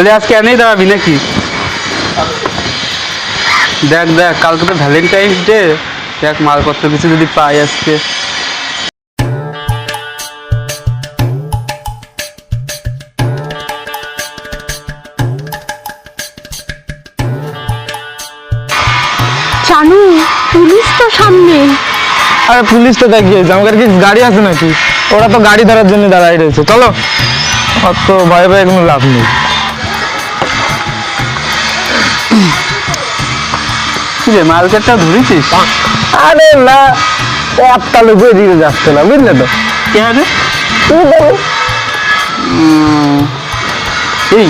তাহলে আজকে এনেই দাঁড়াবি নাকি? দেখ দেখ কালকে তো ভ্যালেন্টাইন্স ডে দেখ মালপত্র কিছু যদি পাই আজকে। জানু পুলিশ তো সামনে। আরে পুলিশ তো দেখিয়েছে আমাদের কি গাড়ি আছে নাকি? ওরা তো গাড়ি ধরার জন্য দাঁড়াই রয়েছে। চলো অত ভয় ভয়ে কোনো লাভ নেই। রে মালকেটটা ধরেছিস? আরে না একটা লোক এদিকে যাচ্ছে না বুঝলে তো? কে দেখো এই।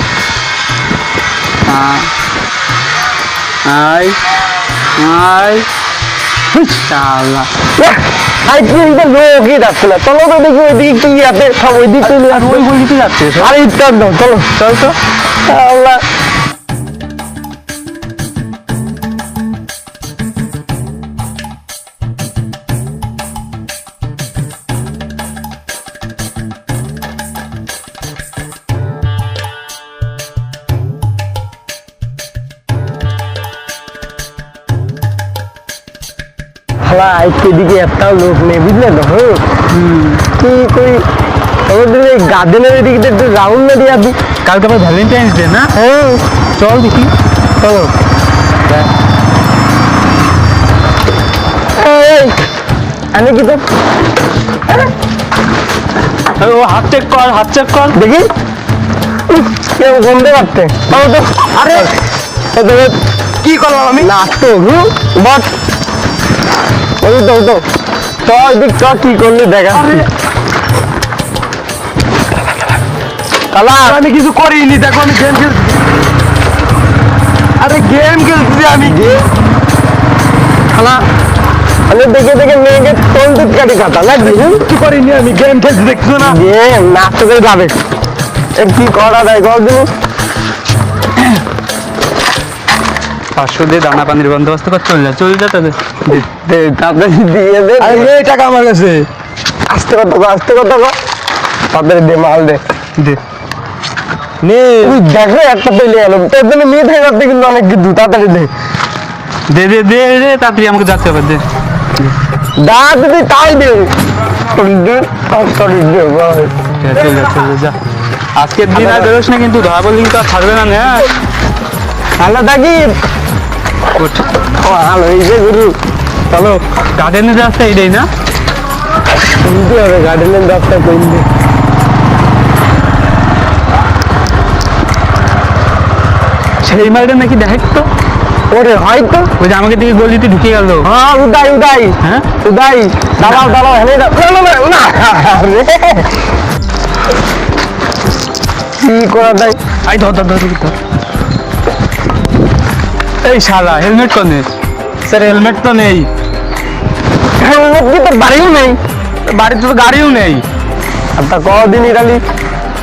লোকই যাচ্ছে না। চলো তো দেখি ওইদিকে কি আছে সব ওইদিকে আর ওই বলিতে যাচ্ছে আরে ইত্যাদ চলো। চল তো। আল্লাহ। হালা এদিকে একটাও লোক নেই বুঝলে তো কি কই আমাদের এই গার্ডেনের এদিকে একটু রাউন্ড না দিয়ে আপনি কালকে আবার ভ্যালেন্টাইন্স ডে না হ্যাঁ চল দেখি চলো আমি কি তো ও হাত চেক কর হাত চেক কর দেখি কেউ গন্ধে পারতে আরে কি করলাম আমি না তো হুম বট ওই তো ওই তো চ এদিক চ কি করলি দেখা? কালা আমি কিছু করিনি দেখো আমি গেম খেলছি। আরে গেম খেলছি আমি। গেম খালা আমি দেখে দেখে মেয়েকে তোল দুধ কাটি খাতা লাগবে কিছু করিনি আমি গেম খেলছি দেখছ না? গেম নাচতে করে যাবে কি করা যায় দিন পাঁচশো দিয়ে দানা পানির বন্দোবস্ত কর চল যা চল যা তাদের দিয়ে দে। এই টাকা আমার কাছে। আস্তে কত আস্তে কত। তাড়াতাড়ি দে মাল দে। দে। নে। তুই দেখো একটা পেলে গেল তোর জন্য মেয়ে থেকে রাখতে কিন্তু অনেক কিছু। তাড়াতাড়ি দে। দে দে দে দে তাড়াতাড়ি আমাকে যাচ্ছে হবে দে। দা তুই তাই দে। তাড়াতাড়ি দে ভাই। যা, চল যা চল যা আজকের দিন আর বেরোস না কিন্তু ধরা বললি কিন্তু আর থাকবে না হ্যাঁ ভালো ওঠ। ভালো এই যে গুরু চলো গার্ডেনের রাস্তা এইটাই না? কিনতে হবে গার্ডেনের রাস্তা সেই মালটা নাকি দেখ তো। ওরে হয়তো ওই যে আমাকে দিকে গলিতে ঢুকে গেল। হ্যাঁ উদাই উদাই। হ্যাঁ? উদাই। দাঁড়াও দাঁড়াও হেলে না। কি করা যায়? আই ধর ধর ধর, ধর। এই শালা হেলমেট কনে স্যার হেলমেট তো নেই। হেলমেট তোর বাড়িও নেই। বাড়িতে তো গাড়িও নেই। আর তা কদিন ইরালি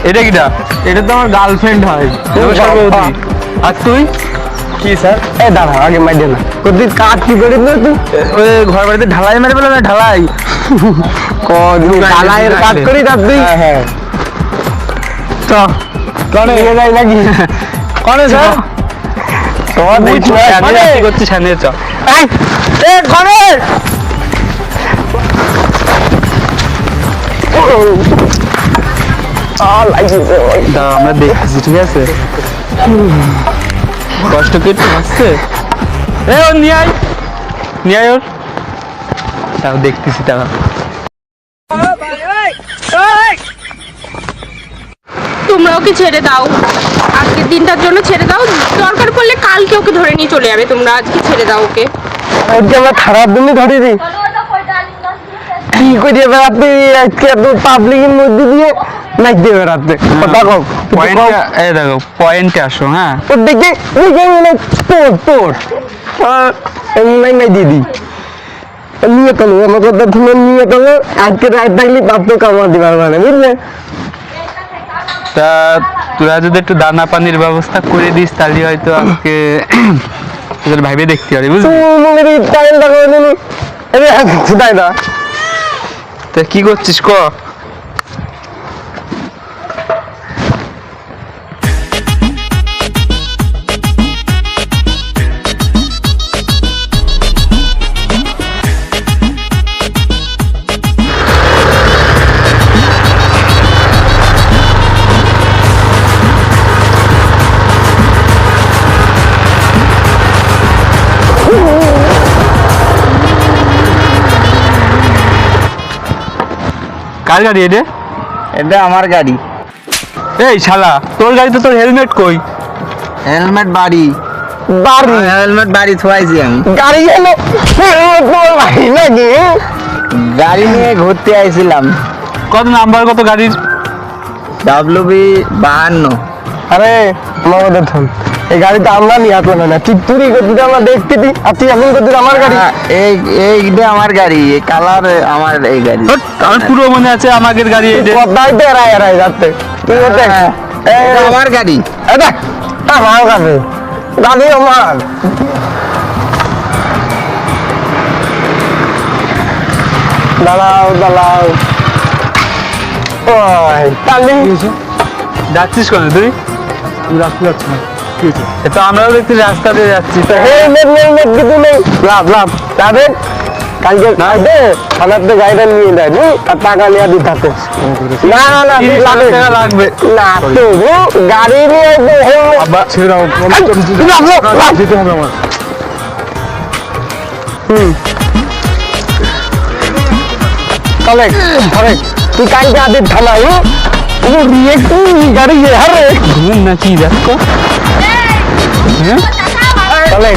এটা কিটা? এটা তো আমার গার্লফ্রেন্ড হয়। আর তুই? কি স্যার? এ দাঁড়া আগে মাই দে না। কদিন কাজ কি করিস না তুই? ওই ঘর বাড়িতে ঢালাই মেরে পেলাম না ঢালাই? কদিন দু কাজ। করি না তুই? হ্যাঁ, হ্যাঁ। চ। কনে? যাই নাকি? কনে স্যার? তোমার দেখছি সামনে কি সামনে চ এ। দাঁড়া আমরা দেখতেছি ঠিক আছে? কষ্ট কি একটু হচ্ছে এ ওর নিয়ে আয় নিয়ে আয় ওর তাও দেখতেছি তাও তোমরা ওকে ছেড়ে দাও? আজকের দিনটার জন্য ছেড়ে দাও। দরকার পড়লে কালকে ওকে ধরে নিয়ে চলে যাবে তোমরা আজকে ছেড়ে দাও ওকে। আজকে আমরা খারাপ দিনই ধরে দিই। কি করে বেড়াতে আজকে এত পাবলিকের মধ্যে দিয়ে নাচতে বেড়াতে কথা কম পয়েন্টে এই দেখো পয়েন্টে আসো হ্যাঁ। তোর দেখে দেখে মনে তোর তোর। আহ, নাই দিয়ে দিই। নিয়ে তোলো আমার কথা তুমি নিয়ে তোলো আজকে রাত থাকলে বাপ তো কামা দিবার মানে বুঝলে? তা তোরা যদি একটু দানা পানির ব্যবস্থা করে দিস তাহলে হয়তো আজকে তোদের ভাইবে দেখতে পারি বুঝলি? তুই না কি করছিস ক? কার গাড়ি এটা? এটা আমার গাড়ি। এই শালা তোর গাড়িতে তোর হেলমেট কই? হেলমেট বাড়ি। বাড়ি? হেলমেট বাড়ি থুয়াইছি আমি। গাড়ি এলো বাড়ি নাকি? গাড়ি নিয়ে ঘুরতে আইছিলাম। কত নাম্বার কত গাড়ির? ডাব্লিউ বি বাহান্ন। আরে ধন এই গাড়িটা আমরা নিয়ে আসলাম না তুই চুরি করতে আমরা দেখতে দি আর তুই এমন করতে আমার গাড়ি হ্যাঁ, এই এইটা আমার গাড়ি এই কালার আমার এই গাড়ি। আমার পুরো মনে আছে আমাদের গাড়ি? কথাই তো এরাই এরাই যাচ্ছে। তুই ওটা হ্যাঁ, আমার গাড়ি। এটা আমার কাছে গাড়ি। আমার। দাঁড়াও দাঁড়াও। ওই তালি। যাচ্ছিস কেন তুই? রাস্তা যাচ্ছে। না এ তো আমরাও দেখছি রাস্তা দিয়ে যাচ্ছি হেলমেট হেলমেট কিছু নেই। লাভ লাভ। যাবে কালকে দে থানাতে গাড়িটা নিয়ে দেয় নি? আর টাকা নিয়ে দিতে থাকে না না না তিরিশ লাগবে। হাজার টাকা লাগবে। না তো গাড়ি নিয়ে আবার ছেড়ে দাও দিতে হবে আমার। হুম। তাহলে ধরে তুই কালকে আদির থানায় ও রিয়েক্ট গাড়ি হারে ঘুম নাকি দেখো হ্যাঁ তাহলে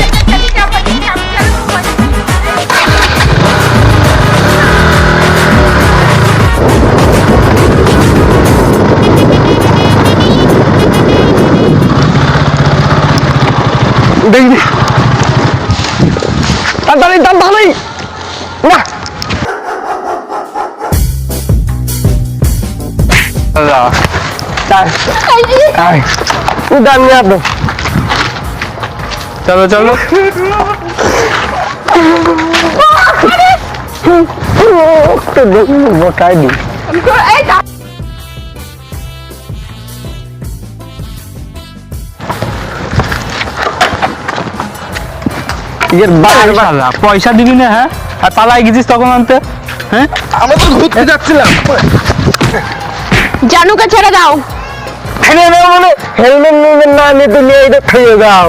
দেখবি তাড়াতাড়ি তাড়াতাড়ি নিয়ে চলো চলো। তো দেখি মোটাই নি এই দা- এর বাইরে শালা, পয়সা দিবি না হ্যাঁ? আর পালাই গেছিস তখন আনতে হ্যাঁ? আমরা তো ঘুরতে যাচ্ছিলাম। জানুকে ছেড়ে দাও। ছেড়ে দাও মানে হেলমেট নিবেন না নিয়ে তো নিয়ে এটা দাও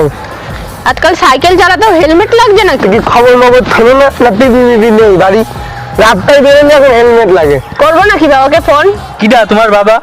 আজকাল সাইকেল চালাতেও হেলমেট লাগছে কি খবর মবর থাকো না না টিভি মিভি নেই বাড়ি। রাস্তায় বেরোলে এখন হেলমেট লাগে। করব নাকি বাবাকে ফোন? কিটা তোমার বাবা?